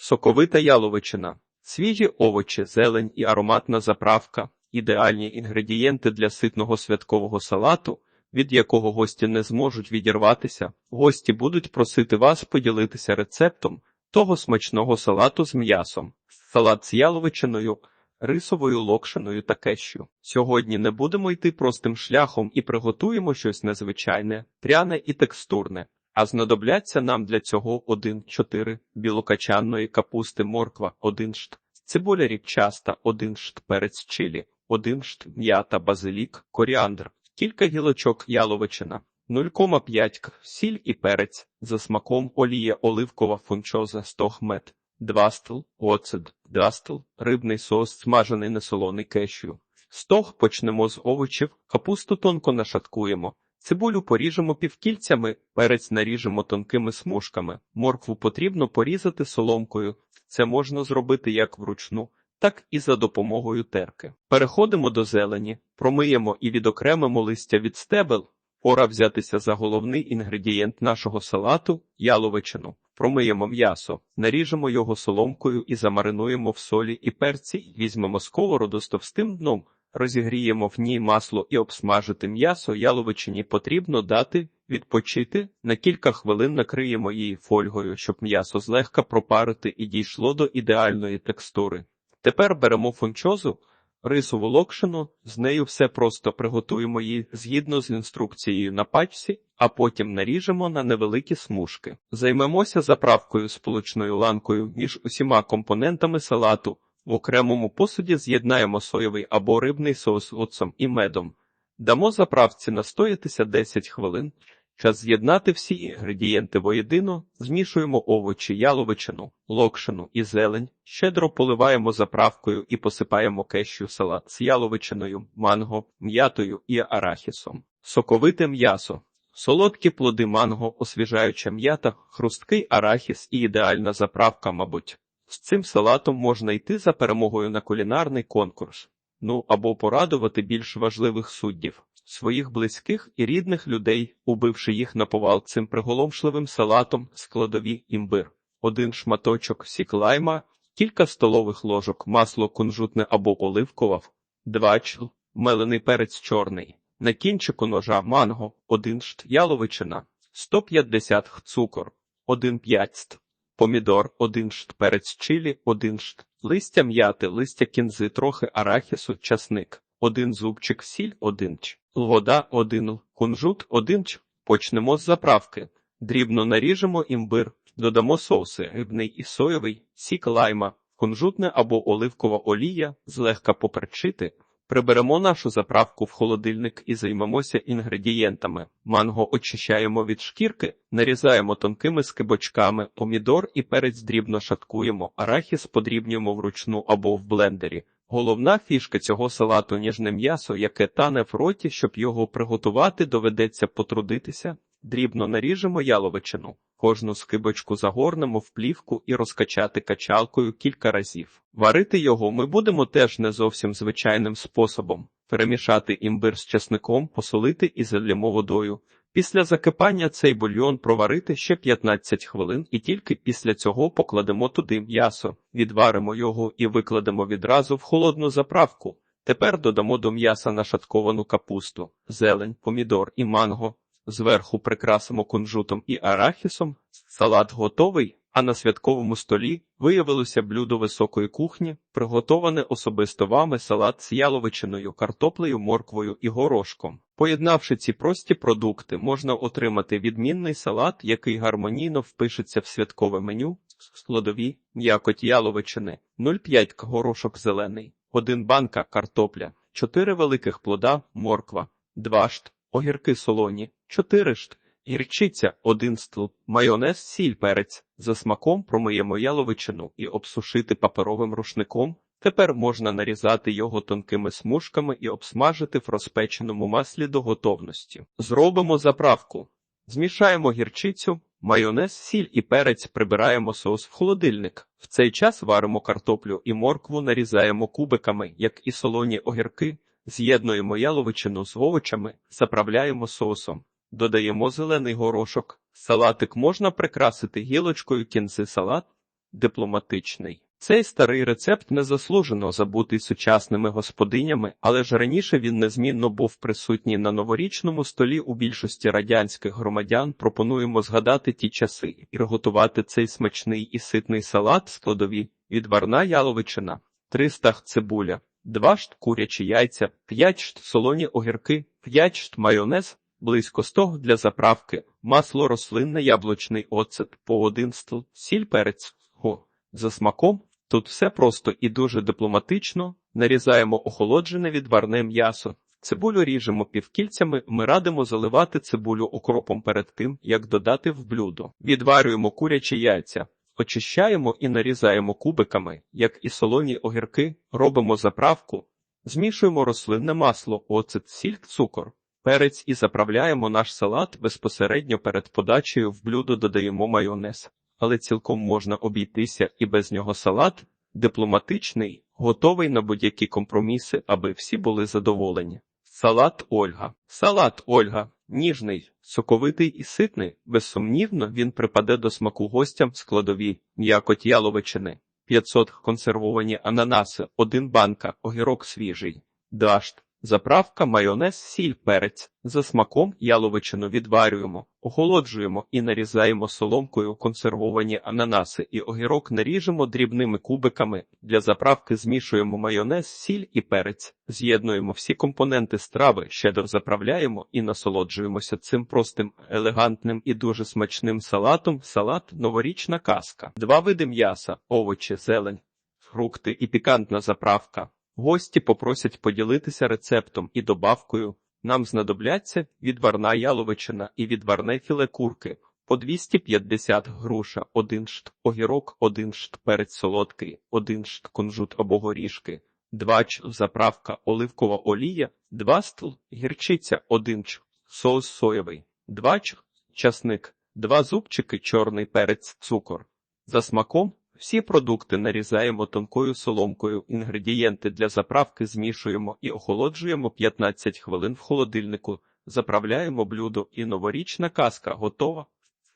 Соковита яловичина, свіжі овочі, зелень і ароматна заправка – ідеальні інгредієнти для ситного святкового салату, від якого гості не зможуть відірватися. Гості будуть просити вас поділитися рецептом того смачного салату з м'ясом. Салат з яловичиною, рисовою локшиною та кешю. Сьогодні не будемо йти простим шляхом і приготуємо щось незвичайне, пряне і текстурне. А знадобляться нам для цього 1-4 білокачанної капусти морква, 1 шт, цибуля ріпчаста, 1 шт перець чилі, 1 шт м'ята, базилік, коріандр, кілька гілочок яловичина, 0,5 к сіль і перець, за смаком олія оливкова фунчоза 100 мед, 2 стл, оцет, 2 стл, рибний соус, смажений несолоний кешю. Стог почнемо з овочів, капусту тонко нашаткуємо. Цибулю поріжемо півкільцями, перець наріжемо тонкими смужками, моркву потрібно порізати соломкою. Це можна зробити як вручну, так і за допомогою терки. Переходимо до зелені, промиємо і відокремимо листя від стебел. Пора взятися за головний інгредієнт нашого салату яловичину. Промиємо м'ясо, наріжемо його соломкою і замаринуємо в солі і перці, візьмемо сковороду з товстим дном. Розігріємо в ній масло і обсмажити м'ясо яловичині потрібно дати відпочити. На кілька хвилин накриємо її фольгою, щоб м'ясо злегка пропарити і дійшло до ідеальної текстури. Тепер беремо фунчозу, рисову локшину, з нею все просто приготуємо її згідно з інструкцією на пачці, а потім наріжемо на невеликі смужки. Займемося заправкою сполучною ланкою між усіма компонентами салату. В окремому посуді з'єднаємо соєвий або рибний соус оцом і медом. Дамо заправці настоятися 10 хвилин. Час з'єднати всі інгредієнти воєдино, змішуємо овочі, яловичину, локшину і зелень, щедро поливаємо заправкою і посипаємо кешю салат з яловичиною, манго, м'ятою і арахісом. Соковите м'ясо. Солодкі плоди манго, освіжаюча м'ята, хрусткий арахіс і ідеальна заправка, мабуть. З цим салатом можна йти за перемогою на кулінарний конкурс, ну або порадувати більш важливих суддів, своїх близьких і рідних людей, убивши їх на повал цим приголомшливим салатом, складові імбир, один шматочок сік лайма, кілька столових ложок, масло кунжутне або оливкове, два чл, мелений перець чорний, на кінчику ножа манго, один шт яловичина, 150 х цукор, один п'ятст помідор, один шт, перець чилі, один шт, листя м'яти, листя кінзи, трохи арахісу, часник, один зубчик, сіль, один ч, вода, один л, кунжут, один ч. Почнемо з заправки. Дрібно наріжемо імбир, додамо соуси, рибний і соєвий, сік лайма, кунжутне або оливкова олія, злегка поперчити. Приберемо нашу заправку в холодильник і займемося інгредієнтами. Манго очищаємо від шкірки, нарізаємо тонкими скибочками, помідор і перець дрібно шаткуємо, арахіс подрібнюємо вручну або в блендері. Головна фішка цього салату ніжне м'ясо, яке тане в роті, щоб його приготувати, доведеться потрудитися. Дрібно наріжемо яловичину. Кожну скибочку загорнемо в плівку і розкачати качалкою кілька разів. Варити його ми будемо теж не зовсім звичайним способом. Перемішати імбир з чесником, посолити і залємо водою. Після закипання цей бульйон проварити ще 15 хвилин і тільки після цього покладемо туди м'ясо, відваримо його і викладемо відразу в холодну заправку. Тепер додамо до м'яса нашатковану капусту, зелень, помідор і манго. Зверху прикрасимо кунжутом і арахісом. Салат готовий, а на святковому столі виявилося блюдо високої кухні, приготоване особисто вами салат з яловичиною, картоплею, морквою і горошком. Поєднавши ці прості продукти, можна отримати відмінний салат, який гармонійно впишеться в святкове меню, складові, м'якоть яловичини, 0,5 горошок зелений, 1 банка картопля, 4 великих плода, морква, 2 шт, огірки солоні, 4 шт, гірчиця, 1 стл, майонез, сіль, перець. За смаком промиємо яловичину і обсушити паперовим рушником. Тепер можна нарізати його тонкими смужками і обсмажити в розпеченому маслі до готовності. Зробимо заправку. Змішаємо гірчицю, майонез, сіль і перець, прибираємо соус в холодильник. В цей час варимо картоплю і моркву, нарізаємо кубиками, як і солоні огірки, з'єднуємо яловичину з овочами, заправляємо соусом. Додаємо зелений горошок. Салатик можна прикрасити гілочкою кінзи салат, дипломатичний. Цей старий рецепт незаслужено забутий сучасними господинями, але ж раніше він незмінно був присутній на новорічному столі у більшості радянських громадян. Пропонуємо згадати ті часи і приготувати цей смачний і ситний салат складові, відварна яловичина, 300 цибуля, 2 шт курячі яйця, 5 шт солоні огірки, 5 шт майонез, близько 100 для заправки, масло рослинне, яблучний оцет, по 1 стл, сіль перець. Го. За смаком тут все просто і дуже дипломатично. Нарізаємо охолоджене відварне м'ясо. Цибулю ріжемо півкільцями, ми радимо заливати цибулю окропом перед тим, як додати в блюдо. Відварюємо курячі яйця, очищаємо і нарізаємо кубиками, як і солоні огірки, робимо заправку, змішуємо рослинне масло, оцет, сіль, цукор, перець і заправляємо наш салат безпосередньо перед подачею в блюдо додаємо майонез але цілком можна обійтися і без нього салат, дипломатичний, готовий на будь-які компроміси, аби всі були задоволені. Салат Ольга. Салат Ольга. Ніжний, соковитий і ситний, безсумнівно, він припаде до смаку гостям складові, м'якоть яловичини, 500 консервовані ананаси, 1 банка, огірок свіжий, дашт, Заправка, майонез, сіль, перець. За смаком яловичину відварюємо, охолоджуємо і нарізаємо соломкою консервовані ананаси і огірок наріжемо дрібними кубиками. Для заправки змішуємо майонез, сіль і перець. З'єднуємо всі компоненти страви, щедро заправляємо і насолоджуємося цим простим, елегантним і дуже смачним салатом. Салат новорічна казка. Два види м'яса, овочі, зелень, фрукти і пікантна заправка. Гості попросять поділитися рецептом і добавкою. Нам знадобляться відварна яловичина і відварне філе курки по 250 груша, 1 шт, огірок, 1 шт, перець солодкий, 1 шт, кунжут або горішки, 2 ч заправка оливкова олія, 2 стл, гірчиця, 1 ч, соус соєвий, 2 ч, часник, 2 зубчики, чорний перець, цукор. За смаком всі продукти нарізаємо тонкою соломкою, інгредієнти для заправки змішуємо і охолоджуємо 15 хвилин в холодильнику, заправляємо блюдо і новорічна казка готова.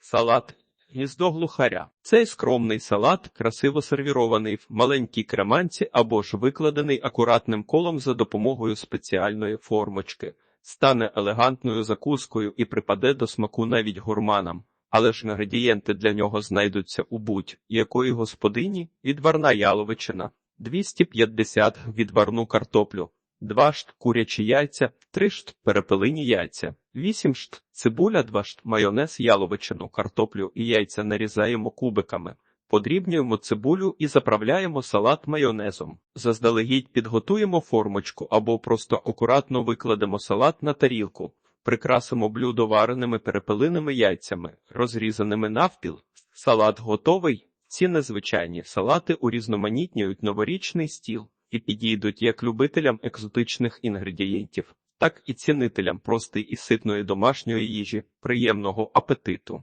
Салат. Гніздо глухаря. Цей скромний салат красиво сервірований в маленькій креманці або ж викладений акуратним колом за допомогою спеціальної формочки, стане елегантною закускою і припаде до смаку навіть гурманам але ж інгредієнти для нього знайдуться у будь-якої господині відварна яловичина, 250 відварну картоплю, 2 шт курячі яйця, 3 шт перепелині яйця, 8 шт цибуля, 2 шт майонез, яловичину, картоплю і яйця нарізаємо кубиками. Подрібнюємо цибулю і заправляємо салат майонезом. Заздалегідь підготуємо формочку або просто акуратно викладемо салат на тарілку. Прикрасимо блюдо вареними перепелиними яйцями, розрізаними навпіл. Салат готовий. Ці незвичайні салати урізноманітнюють новорічний стіл і підійдуть як любителям екзотичних інгредієнтів, так і цінителям простої і ситної домашньої їжі, приємного апетиту.